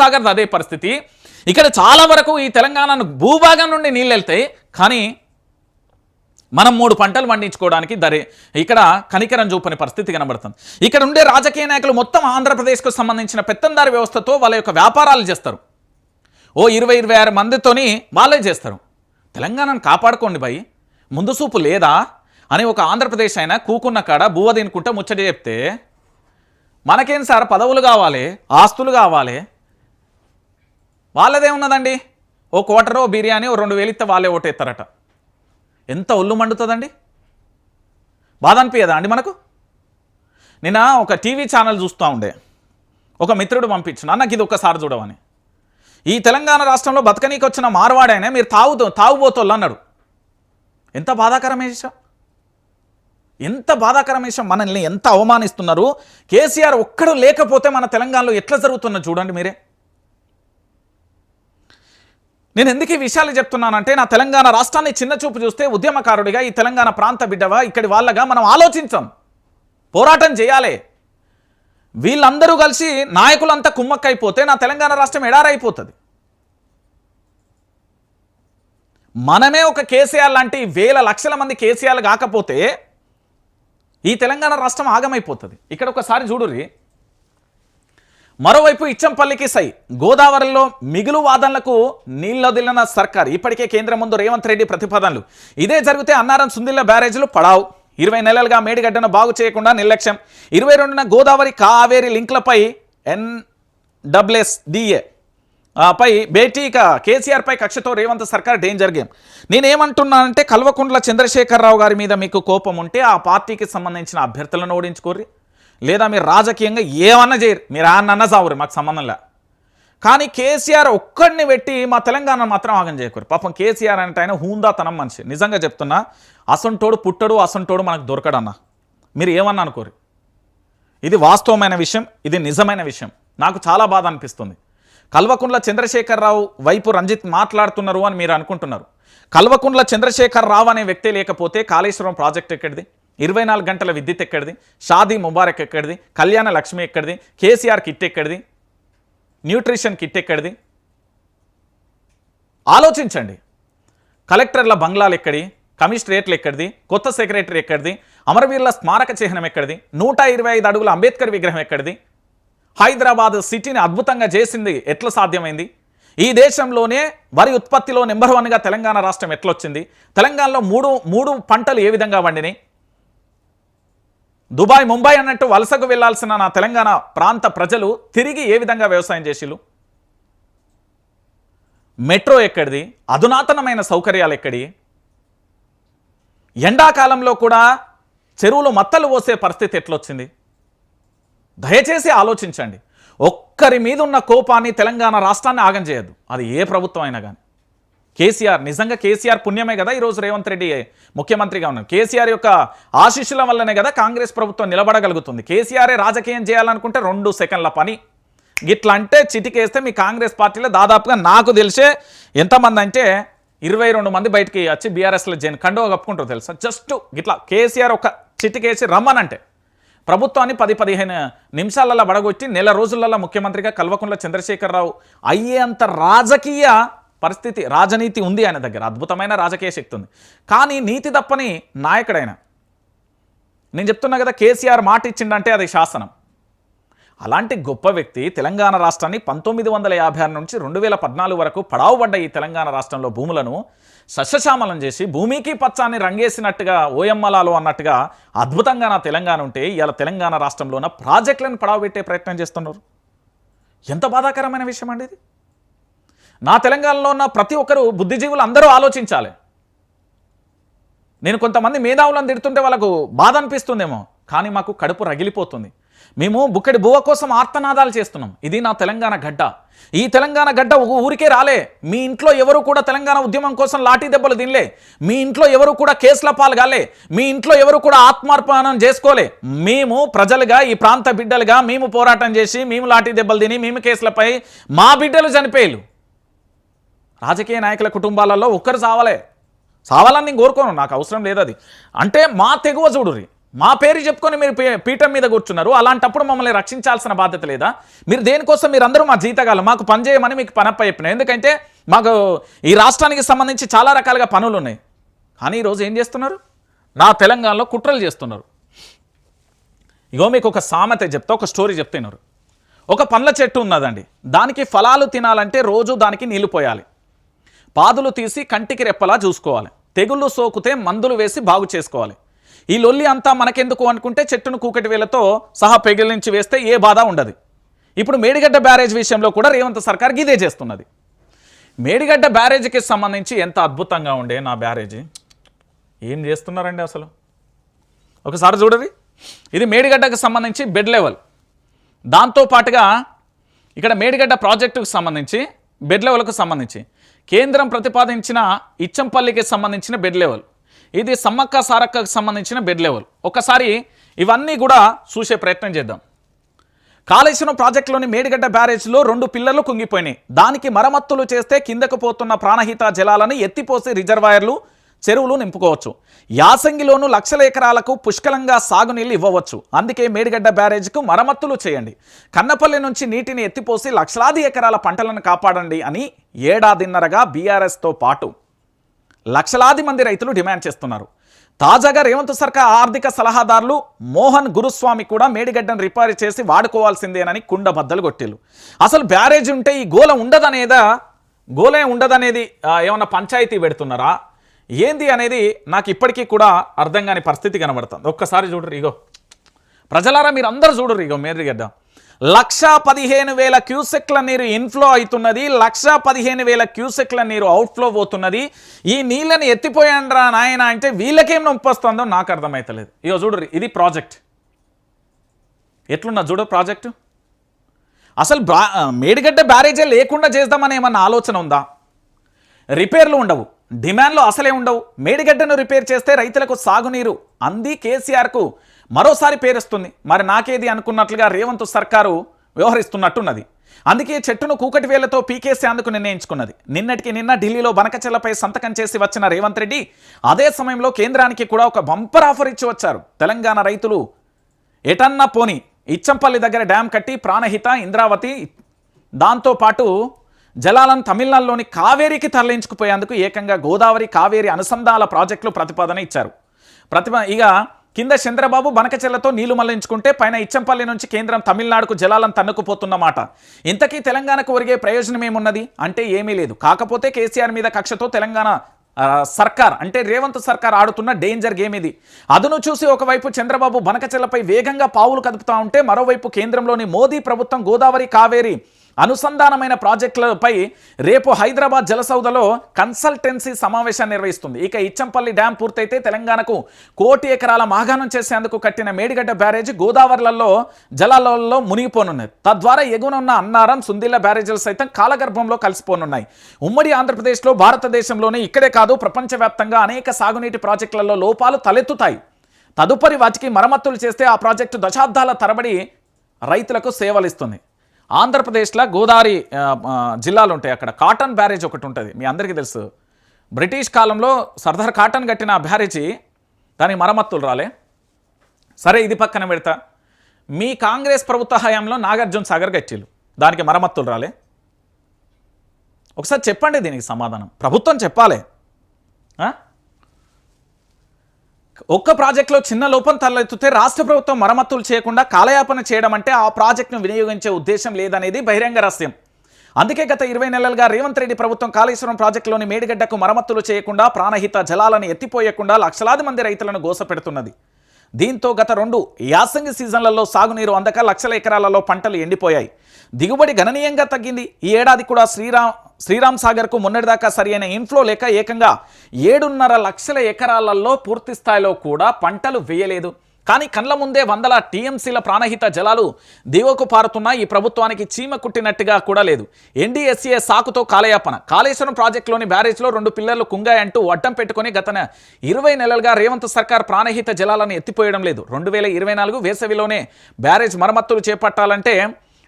సాగర్ అదే పరిస్థితి. ఇక్కడ చాలా వరకు ఈ తెలంగాణ భూభాగం నుండి నీళ్ళు వెళ్తాయి కానీ మనం మూడు పంటలు పండించుకోవడానికి దరే ఇక్కడ కనికరం చూపని పరిస్థితి కనబడుతుంది. ఇక్కడ ఉండే రాజకీయ నాయకులు మొత్తం ఆంధ్రప్రదేశ్కు సంబంధించిన పెత్తందారి వ్యవస్థతో వాళ్ళ యొక్క వ్యాపారాలు చేస్తారు. ఓ ఇరవై ఇరవై ఆరు మందితోని వాళ్ళే చేస్తారు. తెలంగాణను కాపాడుకోండి భయ్ ముందు చూపు లేదా అని ఒక ఆంధ్రప్రదేశ్ అయినా కూకున్న కాడ బువ్వ తినుకుంటే ముచ్చట చెప్తే మనకేం సార్ పదవులు కావాలి ఆస్తులు కావాలి వాళ్ళదే ఉన్నదండి. ఓ క్వార్టర్ ఓ బిర్యానీ ఓ రెండు వేలు ఇస్తే వాళ్ళే ఓటేస్తారట ఎంత ఒళ్ళు మండుతుందండి? బాధ అనిపించదా అండి మనకు? నిన్న ఒక టీవీ ఛానల్ చూస్తూ ఉండే. ఒక మిత్రుడు పంపించిన నాకు ఇది ఒక్కసారి చూడవని ఈ తెలంగాణ రాష్ట్రంలో బతకనీకి వచ్చిన మార్వాడైనా మీరు తాగుతో తాగుబోతోళ్ళు అన్నాడు. ఎంత బాధాకరం విషయం? ఎంత బాధాకరం విషయం? మనల్ని ఎంత అవమానిస్తున్నారు? కేసీఆర్ ఒక్కడు లేకపోతే మన తెలంగాణలో ఎట్లా జరుగుతున్నది చూడండి మీరే. నేను ఎందుకు ఈ విషయాలు చెప్తున్నానంటే నా తెలంగాణ రాష్ట్రాన్ని చిన్న చూపు చూస్తే ఉద్యమకారుడిగా ఈ తెలంగాణ ప్రాంత బిడ్డవా ఇక్కడి వాళ్ళగా మనం ఆలోచించాం. పోరాటం చేయాలి. వీళ్ళందరూ కలిసి నాయకులంతా కుమ్మక్కైపోతే నా తెలంగాణ రాష్ట్రం ఎడారైపోతుంది. మనమే ఒక కేసీఆర్ లాంటి వేల లక్షల మంది కేసీఆర్ కాకపోతే ఈ తెలంగాణ రాష్ట్రం ఆగమైపోతుంది. ఇక్కడ ఒకసారి చూడురి మరోవైపు ఇచ్చంపల్లికి సై గోదావరిలో మిగులు వాదనలకు నీళ్ళొదిలిన సర్కార్. ఇప్పటికే కేంద్రం ముందు రేవంత్ రెడ్డి ప్రతిపాదనలు. ఇదే జరిగితే అన్నారం సుందిల్ల బ్యారేజీలు పడావు. ఇరవై నెలలుగా మేడిగడ్డను బాగు చేయకుండా నిర్లక్ష్యం. ఇరవై రెండున గోదావరి కావేరి లింక్లపై ఎన్ డబ్ల్యూఎస్ డిఏ పై భేటీ కేసీఆర్ పై కక్షతో రేవంత్ సర్కార్ డేంజర్ గేమ్. నేనేమంటున్నానంటే కల్వకుంట్ల చంద్రశేఖరరావు గారి మీద మీకు కోపం ఉంటే ఆ పార్టీకి సంబంధించిన అభ్యర్థులను ఓడించుకోర్రి. లేదా మీరు రాజకీయంగా ఏమన్నా చేయరు. మీరు అన్న సావురు మాకు సంబంధంలే కానీ కేసీఆర్ ఒక్కడిని పెట్టి మా తెలంగాణ మాత్రం ఆగం చేయకూరు పాపం కేసీఆర్ అంటే ఆయన హూందాతనం మనిషి. నిజంగా చెప్తున్నా అసంటోడు పుట్టడు అసంటోడు మనకు దొరకడన్న. మీరు ఏమన్నా అనుకోరు. ఇది వాస్తవమైన విషయం ఇది నిజమైన విషయం. నాకు చాలా బాధ అనిపిస్తుంది. కల్వకుంట్ల చంద్రశేఖరరావు వైపు రంజిత్ మాట్లాడుతున్నారు అని మీరు అనుకుంటున్నారు. కల్వకుంట్ల చంద్రశేఖరరావు అనే వ్యక్తే లేకపోతే కాళేశ్వరం ప్రాజెక్ట్ ఎక్కడిది? ఇరవై నాలుగు గంటల విద్యుత్ ఎక్కడిది? షాదీ ముబారక్ ఎక్కడిది? కళ్యాణ లక్ష్మి ఎక్కడిది? కేసీఆర్ కిట్ ఎక్కడిది? న్యూట్రిషన్ కిట్ ఎక్కడిది? ఆలోచించండి. కలెక్టర్ల బంగ్లాలు ఎక్కడి? కమిషనరేట్లు ఎక్కడిది? కొత్త సెక్రటరీ ఎక్కడిది? అమరవీరుల స్మారక చిహ్నం ఎక్కడిది? నూట ఇరవై ఐదు అడుగుల అంబేద్కర్ విగ్రహం ఎక్కడిది? హైదరాబాద్ సిటీని అద్భుతంగా చేసింది ఎట్లా సాధ్యమైంది? ఈ దేశంలోనే వరి ఉత్పత్తిలో నెంబర్ వన్గా తెలంగాణ రాష్ట్రం ఎట్లొచ్చింది? తెలంగాణలో మూడు మూడు పంటలు ఏ విధంగా వండినాయి? దుబాయ్ ముంబై అన్నట్టు వలసకు వెళ్ళాల్సిన నా తెలంగాణ ప్రాంత ప్రజలు తిరిగి ఏ విధంగా వ్యవసాయం చేసిలు మెట్రో ఎక్కడిది? అధునాతనమైన సౌకర్యాలు ఎక్కడి? ఎండాకాలంలో కూడా చెరువులు మత్తలు పోసే పరిస్థితి ఎట్లొచ్చింది? దయచేసి ఆలోచించండి. ఒక్కరి మీద ఉన్న కోపాన్ని తెలంగాణ రాష్ట్రాన్ని ఆగం చేయొద్దు. అది ఏ ప్రభుత్వం అయినా కానీ కేసీఆర్. నిజంగా కేసీఆర్ పుణ్యమే కదా ఈరోజు రేవంత్ రెడ్డి ముఖ్యమంత్రిగా ఉన్నారు కేసీఆర్ యొక్క ఆశీస్సుల వల్లనే కదా కాంగ్రెస్ ప్రభుత్వం నిలబడగలుగుతుంది. కేసీఆరే రాజకీయం చేయాలనుకుంటే రెండు సెకండ్ల పని. గిట్లా అంటే చిటికేస్తే మీ కాంగ్రెస్ పార్టీలో దాదాపుగా నాకు తెలిసే ఎంతమంది అంటే ఇరవై రెండు మంది బయటికి వచ్చి బీఆర్ఎస్లో జైన్ కండో కప్పుకుంటారు తెలుసా? జస్ట్ ఇట్లా కేసీఆర్ ఒక చిటికేసి రమ్మనంటే. ప్రభుత్వాన్ని పది పదిహేను నిమిషాలలో వడగొట్టి నెల రోజులలో ముఖ్యమంత్రిగా కల్వకుంట్ల చంద్రశేఖరరావు అయ్యేంత రాజకీయ పరిస్థితి రాజనీతి ఉంది ఆయన దగ్గర. అద్భుతమైన రాజకీయ శక్తి ఉంది. కానీ నీతి తప్పని నాయకుడైన నేను చెప్తున్నా కదా కేసీఆర్ మాట ఇచ్చిండంటే అది శాసనం. అలాంటి గొప్ప వ్యక్తి తెలంగాణ రాష్ట్రాన్ని పంతొమ్మిది వందల యాభై ఆరు నుంచి రెండు వేల పద్నాలుగు వరకు పడావుబడ్డ ఈ తెలంగాణ రాష్ట్రంలో భూములను సస్యశ్యామలం చేసి భూమికి పచ్చాన్ని రంగేసినట్టుగా ఓఎంఎలాలో అన్నట్టుగా అద్భుతంగా నా తెలంగాణ ఉంటే ఇలా తెలంగాణ రాష్ట్రంలో ఉన్న ప్రాజెక్టులను పడావబెట్టే ప్రయత్నం చేస్తున్నారు. ఎంత బాధాకరమైన విషయం అండి ఇది? నా తెలంగాణలో ఉన్న ప్రతి ఒక్కరు బుద్ధిజీవులు అందరూ ఆలోచించాలి. నేను కొంతమంది మేధావులను తిడుతుంటే వాళ్ళకు బాధ అనిపిస్తుందేమో కానీ మాకు కడుపు రగిలిపోతుంది. మేము బుక్కడి బువ్వ కోసం ఆర్తనాదాలు చేస్తున్నాం. ఇది నా తెలంగాణ గడ్డ. ఈ తెలంగాణ గడ్డ ఊరికే రాలే. మీ ఇంట్లో ఎవరు కూడా తెలంగాణ ఉద్యమం కోసం లాఠీ దెబ్బలు తినలే. మీ ఇంట్లో ఎవరు కూడా కేసుల పాలు కాలే. మీ ఇంట్లో ఎవరు కూడా ఆత్మార్పణం చేసుకోలే. మేము ప్రజలుగా ఈ ప్రాంత బిడ్డలుగా మేము పోరాటం చేసి మేము లాఠీ దెబ్బలు తిని మేము కేసులపై మా బిడ్డలు చనిపోయారు రాజకీయ నాయకుల కుటుంబాలలో ఒక్కరు చావలే చావాలని నేను కోరుకోను నాకు అవసరం లేదు అది. అంటే మా తెగువ చూడుర్రి మా పేరు చెప్పుకొని మీరు పీఠం మీద కూర్చున్నారు అలాంటప్పుడు మమ్మల్ని రక్షించాల్సిన బాధ్యత లేదా? మీరు దేనికోసం మీరు అందరూ మా జీతగాలు మాకు పని చేయమని మీకు పనప్ప చెప్పిన. ఎందుకంటే మాకు ఈ రాష్ట్రానికి సంబంధించి చాలా రకాలుగా పనులు ఉన్నాయి కానీ ఈరోజు ఏం చేస్తున్నారు? నా తెలంగాణలో కుట్రలు చేస్తున్నారు. ఇగో మీకు ఒక సామెత చెప్తా ఒక స్టోరీ చెప్తున్నారు ఒక పండ్ల చెట్టు ఉన్నదండి. దానికి ఫలాలు తినాలంటే రోజు దానికి నీళ్ళు పోయాలి. పాదులు తీసి కంటికి రెప్పలా చూసుకోవాలి. తెగుళ్ళు సోకుతే మందులు వేసి బాగు చేసుకోవాలి. ఈ లొల్లి అంతా మనకెందుకు అనుకుంటే చెట్టును కూకటి వేలతో సహా పెగిలించి వేస్తే ఏ బాధ ఉండదు. ఇప్పుడు మేడిగడ్డ బ్యారేజ్ విషయంలో కూడా రేవంత్ సర్కార్ గీదే చేస్తున్నది. మేడిగడ్డ బ్యారేజ్కి సంబంధించి ఎంత అద్భుతంగా ఉండే నా బ్యారేజీ? ఏం చేస్తున్నారండి అసలు? ఒకసారి చూడరి. ఇది మేడిగడ్డకు సంబంధించి బెడ్ లెవెల్. దాంతో పాటుగా ఇక్కడ మేడిగడ్డ ప్రాజెక్టుకు సంబంధించి బెడ్ లెవెల్కు సంబంధించి కేంద్రం ప్రతిపాదించిన ఇచ్చంపల్లికి సంబంధించిన బెడ్ లెవెల్ ఇది సమ్మక్క సారక్కకు సంబంధించిన బెడ్ లెవెల్ ఒకసారి ఇవన్నీ కూడా చూసే ప్రయత్నం చేద్దాం. కాళేశ్వరం ప్రాజెక్టులోని మేడిగడ్డ బ్యారేజ్లో రెండు పిల్లర్లు కుంగిపోయినాయి. దానికి మరమ్మతులు చేస్తే కిందకు పోతున్న ప్రాణహిత జలాలను ఎత్తిపోసి రిజర్వాయర్లు చెరువులు నింపుకోవచ్చు. యాసంగిలోనూ లక్షల ఎకరాలకు పుష్కలంగా సాగునీళ్ళు ఇవ్వవచ్చు. అందుకే మేడిగడ్డ బ్యారేజ్కు మరమ్మతులు చేయండి. కన్నపల్లి నుంచి నీటిని ఎత్తిపోసి లక్షలాది ఎకరాల పంటలను కాపాడండి అని ఏడాదిన్నరగా బీఆర్ఎస్తో పాటు లక్షలాది మంది రైతులు డిమాండ్ చేస్తున్నారు. తాజాగా రేవంత్ సర్కార్ ఆర్థిక సలహాదారులు మోహన్ గురుస్వామి కూడా మేడిగడ్డను రిపేర్ చేసి వాడుకోవాల్సిందేనని కుండ బద్దలు కొట్టిల్లు. అసలు బ్యారేజ్ ఉంటే ఈ గోల ఉండదనేదా? గోలే ఉండదనేది ఏమన్నా పంచాయతీ పెడుతున్నారా? ఏంది అనేది నాకు ఇప్పటికీ కూడా అర్థం కాని పరిస్థితి కనబడుతుంది. ఒక్కసారి చూడరు ఇగో. ప్రజలారా మీరు అందరూ చూడరు ఇగో మేడిగడ్డ లక్ష పదిహేను వేల క్యూసెక్ల నీరు ఇన్ఫ్లో అవుతున్నది లక్ష పదిహేను వేల క్యూసెక్ల నీరు అవుట్ఫ్లో పోతున్నది. ఈ నీళ్ళని ఎత్తిపోయాండ్రా నాయన అంటే వీళ్ళకేం నొప్పి వస్తుందో నాకు అర్థమవుతలేదు ఇగో చూడరు ఇది ప్రాజెక్ట్ ఎట్లున్నా చూడు ప్రాజెక్టు అసలు బ్రా మేడిగడ్డ బ్యారేజే లేకుండా చేద్దామని ఏమన్నా ఆలోచన ఉందా? రిపేర్లు ఉండవు. డిమాండ్లు అసలే ఉండవు. మేడిగడ్డను రిపేర్ చేస్తే రైతులకు సాగునీరు. అంది కేసీఆర్కు మరోసారి పేరుస్తుంది. మరి నాకేది అనుకున్నట్లుగా రేవంత్ సర్కారు వ్యవహరిస్తున్నట్టున్నది. అందుకే చెట్టును కూకటి వేలతో పీకేసేందుకు నిర్ణయించుకున్నది. నిన్నటికి నిన్న ఢిల్లీలో బనకచెల్లపై సంతకం చేసి వచ్చిన రేవంత్ రెడ్డి అదే సమయంలో కేంద్రానికి కూడా ఒక బంపర్ ఆఫర్ ఇచ్చి వచ్చారు. తెలంగాణ రైతులు ఎటన్నా పోని ఇచ్చంపల్లి దగ్గర డ్యాం కట్టి ప్రాణహిత ఇంద్రావతి దాంతో పాటు జలాలను తమిళనాడులోని కావేరికి తరలించుకుపోయేందుకు ఏకంగా గోదావరి కావేరి అనుసంధాన ప్రాజెక్టులు ప్రతిపాదన ఇచ్చారు. ప్రతిప ఇక కింద చంద్రబాబు బనకచెల్లతో నీళ్ళు మళ్ళించుకుంటే పైన ఇచ్చంపల్లి నుంచి కేంద్రం తమిళనాడుకు జలాలను తన్నుకుపోతున్నమాట. ఇంతకీ తెలంగాణకు ఒరిగే ప్రయోజనం ఏమున్నది? అంటే ఏమీ లేదు. కాకపోతే కేసీఆర్ మీద కక్షతో తెలంగాణ సర్కార్ అంటే రేవంత్ సర్కార్ ఆడుతున్న డేంజర్ గేమ్ ఇది. అదును చూసి ఒకవైపు చంద్రబాబు బనకచెల్లపై వేగంగా పావులు కదుపుతా ఉంటే మరోవైపు కేంద్రంలోని మోదీ ప్రభుత్వం గోదావరి కావేరి అనుసంధానమైన ప్రాజెక్టులపై రేపు హైదరాబాద్ జలసౌదలో కన్సల్టెన్సీ సమావేశాన్ని నిర్వహిస్తుంది. ఇక ఇచ్చంపల్లి డ్యాం పూర్తయితే తెలంగాణకు కోటి ఎకరాల మాగాణం చేసేందుకు కట్టిన మేడిగడ్డ బ్యారేజ్ గోదావరిలలో జలాలలో మునిగిపోనున్నది తద్వారా ఎగునున్న అన్నారం సుందిల్ల బ్యారేజీలు సైతం కాలగర్భంలో కలిసిపోనున్నాయి. ఉమ్మడి ఆంధ్రప్రదేశ్లో భారతదేశంలోనే ఇక్కడే కాదు ప్రపంచవ్యాప్తంగా అనేక సాగునీటి ప్రాజెక్టులలో లోపాలు తలెత్తుతాయి. తదుపరి వాటికి మరమ్మతులు చేస్తే ఆ ప్రాజెక్టు దశాబ్దాల తరబడి రైతులకు సేవలిస్తుంది ఆంధ్రప్రదేశ్లో గోదావరి జిల్లాలు ఉంటాయి అక్కడ కాటన్ బ్యారేజ్ ఒకటి ఉంటుంది. మీ అందరికీ తెలుసు. బ్రిటిష్ కాలంలో సర్దార్ కాటన్ కట్టిన బ్యారేజీ దానికి మరమ్మతులు రాలే. సరే ఇది పక్కన పెడతా. మీ కాంగ్రెస్ ప్రభుత్వ హయాంలో నాగార్జున సాగర్ కట్టిలు దానికి మరమ్మతులు రాలే. ఒకసారి చెప్పండి దీనికి సమాధానం. ప్రభుత్వం చెప్పాలి. ఒక్క ప్రాజెక్టులో చిన్న లోపం తలెత్తితే రాష్ట్ర ప్రభుత్వం మరమ్మతులు చేయకుండా కాలయాపన చేయడం అంటే ఆ ప్రాజెక్టును వినియోగించే ఉద్దేశం లేదనేది బహిరంగ రహస్యం. అందుకే గత ఇరవై నెలలుగా రేవంత్ రెడ్డి ప్రభుత్వం కాళేశ్వరం ప్రాజెక్టులోని మేడిగడ్డకు మరమ్మతులు చేయకుండా ప్రాణహిత జలాలను ఎత్తిపోయకుండా లక్షలాది మంది రైతులను గోసపెడుతున్నది. దీంతో గత రెండు యాసంగి సీజన్లలో సాగునీరు అందక లక్షల ఎకరాలలో పంటలు ఎండిపోయాయి. దిగుబడి గణనీయంగా తగ్గింది. ఈ ఏడాది కూడా శ్రీరామ్ శ్రీరామ్ సాగర్కు మొన్నటిదాకా సరియైన ఇన్ఫ్లో లేక ఏకంగా ఏడున్నర లక్షల ఎకరాలలో పూర్తి స్థాయిలో కూడా పంటలు వేయలేదు. కానీ కండ్ల ముందే వందల టీఎంసీల ప్రాణహిత జలాలు దిగువకు పారుతున్నా ఈ ప్రభుత్వానికి చీమ కుట్టినట్టుగా కూడా లేదు. ఎన్డీఎస్సీఏ సాకుతో కాలయాపన. కాళేశ్వరం ప్రాజెక్టులోని బ్యారేజ్లో రెండు పిల్లర్లు కుంగాయంటూ అడ్డం పెట్టుకుని గత ఇరవై నెలలుగా రేవంత్ సర్కార్ ప్రాణహిత జలాలను ఎత్తిపోయడం లేదు. రెండు వేల ఇరవై నాలుగు వేసవిలోనే బ్యారేజ్ మరమ్మతులు చేపట్టాలంటే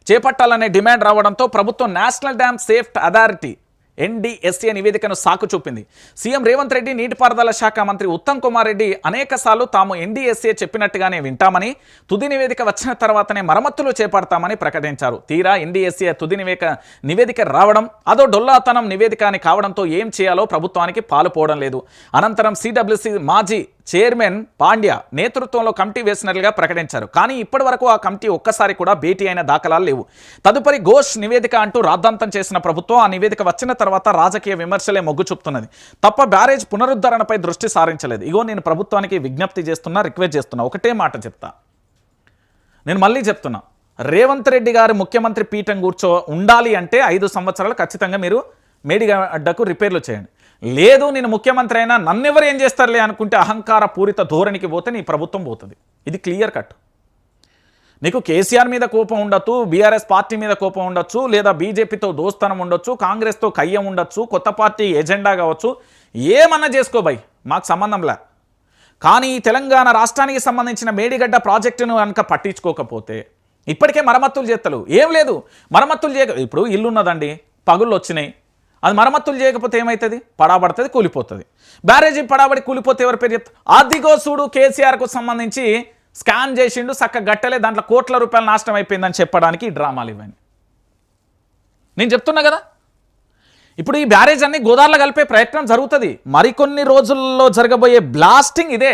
చేపట్టాలనే డిమాండ్ రావడంతో ప్రభుత్వం national dam safety authority NDSA నివేదికను సాకు చూపింది. సీఎం రేవంత్ రెడ్డి నీటిపారుదల శాఖ మంత్రి ఉత్తమ్ కుమార్ రెడ్డి అనేకసార్లు తాము ఎన్డీఎస్ఏ చెప్పినట్టుగానే వింటామని తుది నివేదిక వచ్చిన తర్వాతనే మరమ్మతులు చేపడతామని ప్రకటించారు. తీరా ఎన్డీఎస్ఏ తుది నివేదిక నివేదిక రావడం అదో డొల్లాతనం నివేదిక అని కావడంతో ఏం చేయాలో ప్రభుత్వానికి పాలుపోవడం లేదు. అనంతరం సిడబ్ల్యూసీ మాజీ చైర్మన్ పాండ్యా నేతృత్వంలో కమిటీ వేసినట్లుగా ప్రకటించారు. కానీ ఇప్పటి వరకు ఆ కమిటీ ఒక్కసారి కూడా భేటీ అయిన దాఖలాలు లేవు. తదుపరి ఘోష్ నివేదిక అంటూ రాద్ధాంతం చేసిన ప్రభుత్వం ఆ నివేదిక వచ్చిన తర్వాత రాజకీయ విమర్శలే మొగ్గు చూపుతున్నది. తప్ప బ్యారేజ్ పునరుద్ధరణపై దృష్టి సారించలేదు. ఇగో నేను ప్రభుత్వానికి విజ్ఞప్తి చేస్తున్నా రిక్వెస్ట్ చేస్తున్నా. ఒకటే మాట చెప్తా. నేను మళ్ళీ చెప్తున్నా. రేవంత్ రెడ్డి గారు ముఖ్యమంత్రి పీఠం కూర్చో ఉండాలి అంటే ఐదు సంవత్సరాలు ఖచ్చితంగా మీరు మేడిగడ్డకు రిపేర్లు చేయండి. లేదు నేను ముఖ్యమంత్రి అయినా నన్నెవరు ఏం చేస్తారులే అనుకుంటే అహంకార పూరిత ధోరణికి పోతే నీ ప్రభుత్వం పోతుంది. ఇది క్లియర్ కట్. నీకు కేసీఆర్ మీద కోపం ఉండొచ్చు బీఆర్ఎస్ పార్టీ మీద కోపం ఉండొచ్చు లేదా బీజేపీతో దోస్తనం ఉండొచ్చు కాంగ్రెస్తో కయ్యం ఉండొచ్చు కొత్త పార్టీ ఎజెండా కావచ్చు ఏమన్నా చేసుకో మాకు సంబంధంలా కానీ ఈ తెలంగాణ రాష్ట్రానికి సంబంధించిన మేడిగడ్డ ప్రాజెక్టును కనుక పట్టించుకోకపోతే ఇప్పటికే మరమ్మతులు చేస్తలు. ఏం లేదు మరమ్మతులు చేయ ఇప్పుడు ఇల్లు ఉన్నదండి పగుళ్ళు వచ్చినాయి అది మరమ్మతులు చేయకపోతే ఏమవుతుంది పడాబడుతుంది కూలిపోతుంది. బ్యారేజీ పడాబడి కూలిపోతే ఎవరి పేరు చెప్తారు అదిగో చూడు కేసీఆర్కు సంబంధించి స్కాన్ చేసిండు చక్క గట్టలే దాంట్లో కోట్ల రూపాయలు నాశనం అయిపోయిందని చెప్పడానికి ఈ డ్రామాలు ఇవన్నీ నేను చెప్తున్నా కదా? ఇప్పుడు ఈ బ్యారేజ్ అన్ని గోదావరిలో కలిపే ప్రయత్నం జరుగుతుంది. మరికొన్ని రోజుల్లో జరగబోయే బ్లాస్టింగ్ ఇదే.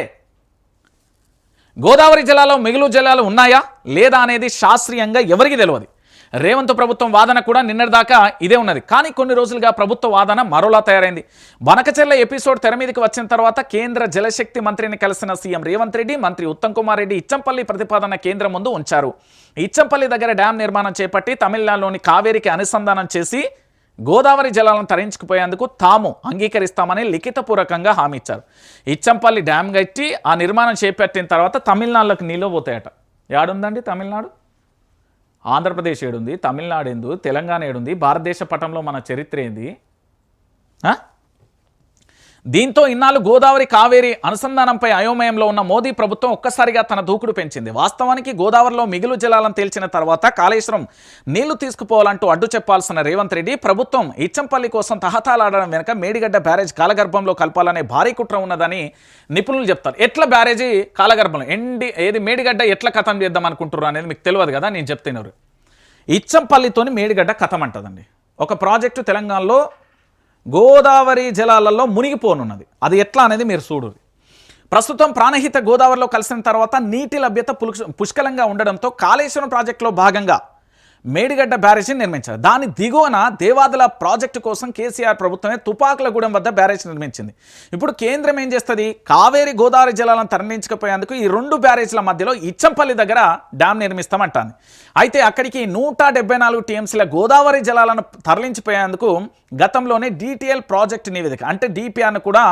గోదావరి జిల్లాలో మిగులు జిల్లాలు ఉన్నాయా? లేదా అనేది శాస్త్రీయంగా ఎవరికి తెలియదు రేవంత్ ప్రభుత్వం వాదన కూడా నిన్నటిదాకా ఇదే ఉన్నది. కానీ కొన్ని రోజులుగా ప్రభుత్వ వాదన మరోలా తయారైంది. బనకచెర్ల ఎపిసోడ్ తెర మీదకి వచ్చిన తర్వాత కేంద్ర జలశక్తి మంత్రిని కలిసిన సీఎం రేవంత్ రెడ్డి మంత్రి ఉత్తమ్ కుమార్ రెడ్డి ఇచ్చంపల్లి ప్రతిపాదన కేంద్రం ముందు ఉంచారు. ఇచ్చంపల్లి దగ్గర డ్యాం నిర్మాణం చేపట్టి తమిళనాడులోని కావేరికి అనుసంధానం చేసి గోదావరి జలాలను తరించుకుపోయేందుకు తాము అంగీకరిస్తామని లిఖితపూర్వకంగా హామీ ఇచ్చారు. ఇచ్చంపల్లి డ్యామ్ కట్టి ఆ నిర్మాణం చేపట్టిన తర్వాత తమిళనాడులోకి నీళ్ళు పోతాయట. యాడుందండి తమిళనాడు? ఆంధ్రప్రదేశ్ ఏడుంది తమిళనాడు ఏందు తెలంగాణ ఏడుంది భారతదేశ పటంలో మన చరిత్ర ఏంది? దీంతో ఇన్నాళ్ళు గోదావరి కావేరి అనుసంధానంపై అయోమయంలో ఉన్న మోదీ ప్రభుత్వం ఒక్కసారిగా తన దూకుడు పెంచింది. వాస్తవానికి గోదావరిలో మిగులు జలాలను తేల్చిన తర్వాత కాళేశ్వరం నీళ్ళు తీసుకుపోవాలంటూ అడ్డు చెప్పాల్సిన రేవంత్ రెడ్డి ప్రభుత్వం ఇచ్చంపల్లి కోసం తహతాలాడడం వెనుక మేడిగడ్డ బ్యారేజ్ కాలగర్భంలో కలపాలనే భారీ కుట్ర ఉన్నదని నిపుణులు చెప్తారు. ఎట్ల బ్యారేజీ కాలగర్భంలో? ఎండి ఏది మేడిగడ్డ ఎట్లా కథం చేద్దాం అనుకుంటున్నారు అనేది మీకు తెలియదు కదా నేను చెప్తున్నారు. ఇచ్చంపల్లితోని మేడిగడ్డ కథం అంటదండి. ఒక ప్రాజెక్టు తెలంగాణలో గోదావరి జలాలలో మునిగిపోనున్నది. అది ఎట్లా అనేది మీరు చూడు. ప్రస్తుతం ప్రాణహిత గోదావరిలో కలిసిన తర్వాత నీటి లభ్యత పులుష- పుష్కలంగా ఉండడంతో కాళేశ్వరం ప్రాజెక్టులో భాగంగా మేడిగడ్డ బ్యారేజ్ని నిర్మించారు. దాని దిగువన దేవాదుల ప్రాజెక్టు కోసం కేసీఆర్ ప్రభుత్వమే తుపాకులగూడెం వద్ద బ్యారేజ్ నిర్మించింది. ఇప్పుడు కేంద్రం ఏం చేస్తుంది? కావేరి గోదావరి జలాలను తరలించకపోయేందుకు ఈ రెండు బ్యారేజ్ల మధ్యలో ఇచ్చంపల్లి దగ్గర డ్యామ్ నిర్మిస్తామంటాంది. అయితే అక్కడికి నూట డెబ్బై నాలుగు టీఎంసీల గోదావరి జలాలను తరలించిపోయేందుకు గతంలోనే డిటిఎల్ ప్రాజెక్ట్ నివేదిక అంటే డిపిఆర్ను కూడా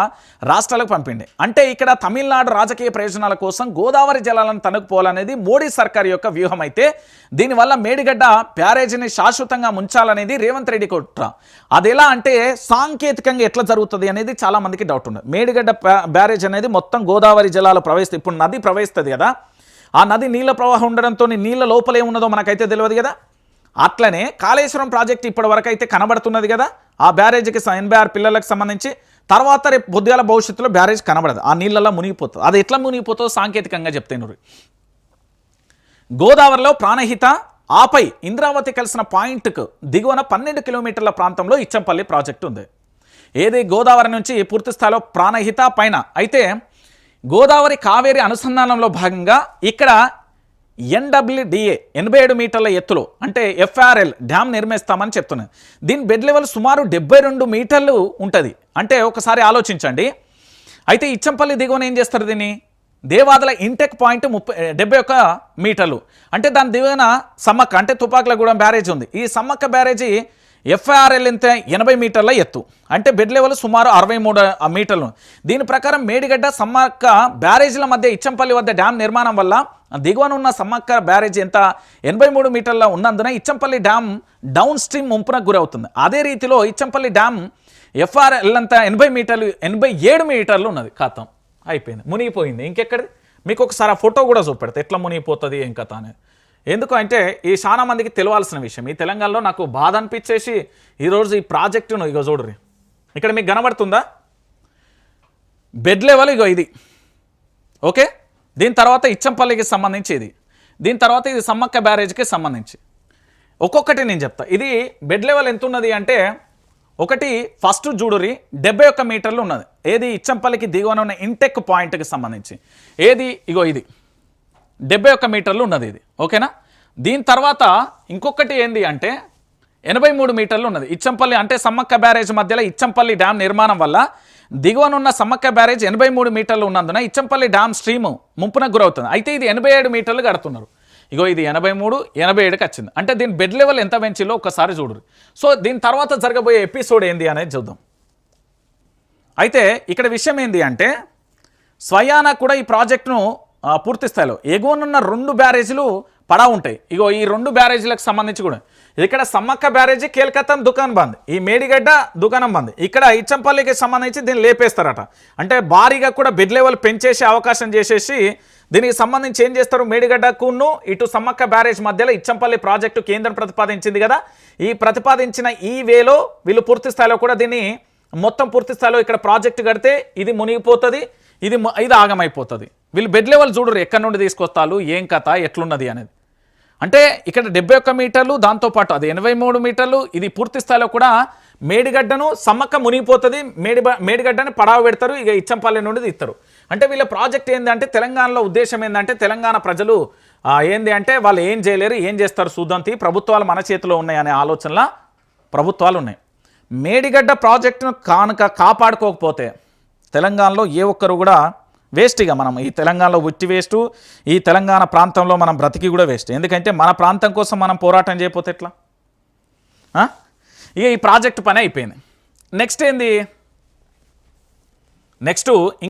రాష్ట్రాలకు పంపింది. అంటే ఇక్కడ తమిళనాడు రాజకీయ ప్రయోజనాల కోసం గోదావరి జలాలను తనుకుపోవాలనేది మోడీ సర్కార్ యొక్క వ్యూహం అయితే దీనివల్ల మేడిగడ్డ బ్యారేజీని శాశ్వతంగా ముంచాలనేది రేవంత్ రెడ్డి కుట్ర. అది ఎలా అంటే సాంకేతికంగా ఎట్లా జరుగుతుంది అనేది చాలా మందికి డౌట్ ఉంది మేడిగడ్డ బ్యారేజ్ అనేది మొత్తం గోదావరి జలాలు ప్రవేశిస్తే ఇప్పుడు నది ప్రవహిస్తుంది కదా. ఆ నది నీళ్ళ ప్రవాహం ఉండడంతో నీళ్ళ లోపల ఏమున్నదో మనకైతే తెలియదు కదా. అట్లనే కాళేశ్వరం ప్రాజెక్ట్ ఇప్పటి వరకు అయితే కనబడుతున్నది కదా. ఆ బ్యారేజ్కి స- ఎనభై ఆరు పిల్లలకు సంబంధించి తర్వాత రేపు బుద్ధిగాల భవిష్యత్తులో బ్యారేజ్ కనబడదు. ఆ నీళ్ళల్లో మునిగిపోతుంది. అది ఎట్లా మునిగిపోతుందో సాంకేతికంగా చెప్తాను గోదావరిలో ప్రాణహిత ఆపై ఇంద్రావతి కలిసిన పాయింట్కు దిగువన పన్నెండు కిలోమీటర్ల ప్రాంతంలో ఇచ్చంపల్లి ప్రాజెక్టు ఉంది. ఏది గోదావరి నుంచి పూర్తి స్థాయిలో ప్రాణహిత పైన. అయితే గోదావరి కావేరి అనుసంధానంలో భాగంగా ఇక్కడ ఎన్డబ్ల్యూడిఏ ఎనభై ఏడు మీటర్ల ఎత్తులో అంటే ఎఫ్ఆర్ఎల్ డ్యామ్ నిర్మిస్తామని చెప్తున్నది దీని బెడ్ లెవెల్ సుమారు డెబ్బై రెండు మీటర్లు ఉంటుంది. అంటే ఒకసారి ఆలోచించండి. అయితే ఇచ్చంపల్లి దిగువన ఏం చేస్తారు దీన్ని? దేవాదల ఇంటెక్ పాయింట్ ముప్పై డెబ్బై ఒక్క మీటర్లు. అంటే దాని దిగువన సమ్మక్క అంటే తుపాకులగూడెం బ్యారేజ్ ఉంది. ఈ సమ్మక్క బ్యారేజీ ఎఫ్ఐఆర్ఎల్ ఎంత ఎనభై మీటర్ల ఎత్తు. అంటే బెడ్ లెవెల్ సుమారు అరవై మూడు మీటర్లు. దీని ప్రకారం మేడిగడ్డ సమ్మక్క బ్యారేజీల మధ్య ఇచ్చంపల్లి వద్ద డ్యామ్ నిర్మాణం వల్ల దిగువన ఉన్న సమ్మక్క బ్యారేజ్ ఎంత? ఎనభై మూడు మీటర్ల ఉన్నందున ఇచ్చంపల్లి డ్యామ్ డౌన్ స్ట్రీమ్ ముంపునకు గురవుతుంది. అదే రీతిలో ఇచ్చంపల్లి డ్యామ్ ఎఫ్ఆర్ఎల్ అంతా ఎనభై మీటర్లు ఎనభై ఏడు మీటర్లు ఉన్నది ఖాతం. అయిపోయింది. మునిగిపోయింది. ఇంకెక్కడిది? మీకు ఒకసారి ఆ ఫోటో కూడా చూపెడతా. ఎట్లా మునిగిపోతుంది ఏం కథ అనేది ఎందుకు అంటే ఈ చాలా మందికి తెలియాల్సిన విషయం. ఈ తెలంగాణలో నాకు బాధ అనిపించేసి ఈరోజు ఈ ప్రాజెక్టును ఇక చూడరి ఇక్కడ మీకు కనబడుతుందా? బెడ్ లెవెల్ ఇగో ఇది. ఓకే? దీని తర్వాత ఇచ్చంపల్లికి సంబంధించి ఇది. దీని తర్వాత ఇది సమ్మక్క బ్యారేజ్కి సంబంధించి. ఒక్కొక్కటి నేను చెప్తా. ఇది బెడ్ లెవెల్ ఎంత ఉన్నది అంటే ఒకటి ఫస్ట్ జూడురి డెబ్బై ఒక్క మీటర్లు ఉన్నది. ఏది ఇచ్చంపల్లికి దిగువన ఉన్న ఇంటెక్ పాయింట్కి సంబంధించి. ఏది? ఇగో ఇది. డెబ్బై ఒక్క మీటర్లు ఉన్నది ఇది. ఓకేనా? దీని తర్వాత ఇంకొకటి ఏంది అంటే ఎనభై మూడు మీటర్లు ఉన్నది. ఇచ్చంపల్లి అంటే సమ్మక్క బ్యారేజ్ మధ్యలో ఇచ్చంపల్లి డ్యామ్ నిర్మాణం వల్ల దిగువనున్న సమ్మక్క బ్యారేజ్ ఎనభై మూడు మీటర్లు ఉన్నందున ఇచ్చంపల్లి డ్యామ్ స్ట్రీము ముంపునకు గురవుతుంది. అయితే ఇది ఎనభై ఏడు మీటర్లు కడుతున్నారు. ఇగో ఇది ఎనభై మూడు ఎనభై ఏడుకి వచ్చింది. అంటే దీని బెడ్ లెవెల్ ఎంత పెంచిలో ఒకసారి చూడరు సో దీని తర్వాత జరగబోయే ఎపిసోడ్ ఏంది అనేది చూద్దాం. అయితే ఇక్కడ విషయం ఏంది అంటే స్వయాన కూడా ఈ ప్రాజెక్టును ఆ, పూర్తి స్థాయిలో ఎగువనున్న రెండు బ్యారేజీలు పడా ఉంటాయి. ఇగో ఈ రెండు బ్యారేజీలకు సంబంధించి కూడా. ఇక్కడ సమ్మక్క బ్యారేజీ కేల్కత్తం దుకాణం బంద్. ఈ మేడిగడ్డ దుకాణం బంద్. ఇక్కడ ఇచ్చంపల్లికి సంబంధించి దీన్ని లేపేస్తారట. అంటే భారీగా కూడా బెడ్ లెవెల్ పెంచేసే అవకాశం చేసేసి దీనికి సంబంధించి ఏం చేస్తారు? మేడిగడ్డకును ఇటు సమ్మక్క బ్యారేజ్ మధ్యలో ఇచ్చంపల్లి ప్రాజెక్టు కేంద్రం ప్రతిపాదించింది కదా. ఈ ప్రతిపాదించిన ఈ వేలో వీళ్ళు పూర్తి స్థాయిలో కూడా దీన్ని మొత్తం పూర్తి స్థాయిలో ఇక్కడ ప్రాజెక్ట్ కడితే ఇది మునిగిపోతుంది ఇది ఇది ఆగమైపోతుంది. వీళ్ళు బెడ్ లెవెల్ చూడరు ఎక్కడి నుండి తీసుకొస్తారు? ఏం కథ? ఎట్లున్నది అనేది. అంటే ఇక్కడ డెబ్బై ఒక్క మీటర్లు దాంతోపాటు అది ఎనభై మూడు మీటర్లు ఇది పూర్తి స్థాయిలో కూడా మేడిగడ్డను సమ్మక్క మునిగిపోతుంది మేడి మేడిగడ్డని పడావ పెడతారు ఇక ఇచ్చంపల్లి నుండి తీస్తారు అంటే వీళ్ళ ప్రాజెక్ట్ ఏంటంటే తెలంగాణలో ఉద్దేశం ఏంటంటే తెలంగాణ ప్రజలు ఏంది అంటే వాళ్ళు ఏం చేయలేరు ఏం చేస్తారు చూద్దాంతి ప్రభుత్వాలు మన చేతిలో ఉన్నాయి అనే ప్రభుత్వాలు ఉన్నాయి. మేడిగడ్డ ప్రాజెక్టును కానుక కాపాడుకోకపోతే తెలంగాణలో ఏ ఒక్కరు కూడా వేస్ట్ ఇక మనం ఈ తెలంగాణలో ఉట్టి వేస్ట్ ఈ తెలంగాణ ప్రాంతంలో మనం బ్రతికి కూడా వేస్ట్. ఎందుకంటే మన ప్రాంతం కోసం మనం పోరాటం చేయకపోతే ఎట్లా? ఆ? ఇక ఈ ప్రాజెక్ట్ పని అయిపోయింది. నెక్స్ట్ ఏంది? నెక్స్ట్